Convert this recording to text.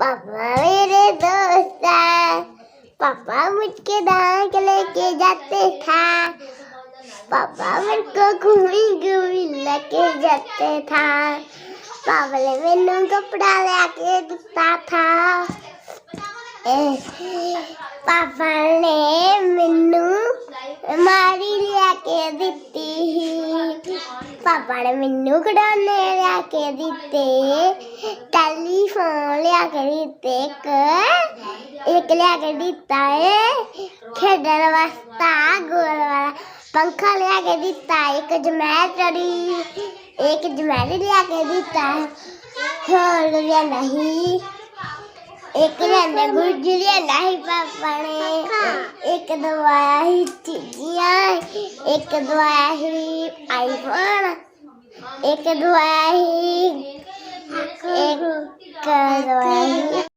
पापा मेरे दोस्त पापा मुझके दाग लेके जाते था। पापा मेरे घूमी घूमी लेके जाते था। पापा ने मेनू कपड़ा लेके दिता था। पापा ने मेनू मारी लेके दी ਪਾਪਾ ਨੇ ਮੈਨੂੰ ਖਿਡੌਣੇ ਲਿਆ ਕੇ ਦਿੱਤੇ। ਟੈਲੀਫੋਨ ਲਿਆ ਕੇ ਦਿੱਤੇ, ਇੱਕ। ਇੱਕ ਲਿਆ ਕੇ ਦਿੱਤਾ ਏ। ਖੇਡਣ ਵਾਸਤੇ, ਗੋਲ ਵਾਲਾ। ਪੰਖਾ ਲਿਆ ਕੇ ਦਿੱਤਾ, ਇੱਕ ਜਮੈਟਰੀ ਇੱਕ ਜਮੈਟਰੀ ਲਿਆ ਕੇ ਦਿੱਤਾ। ਹੋਰ ਲਿਆ ਨਹੀਂ। ਇੱਕ ਲੈਂਦਾ ਗੁਰਜੀਆ ਨਹੀਂ ਪਾਪਾ ਨੇ ਇੱਕ ਦਵਾਇਆ ਸੀ ਚੀਜ਼ੀਆਂ ਇੱਕ ਦਵਾਇਆ ਸੀ ਇੱਕ ਦਵਾਇਆ ਹੀ ਇੱਕ ਦਵਾਇਆ ਹੀ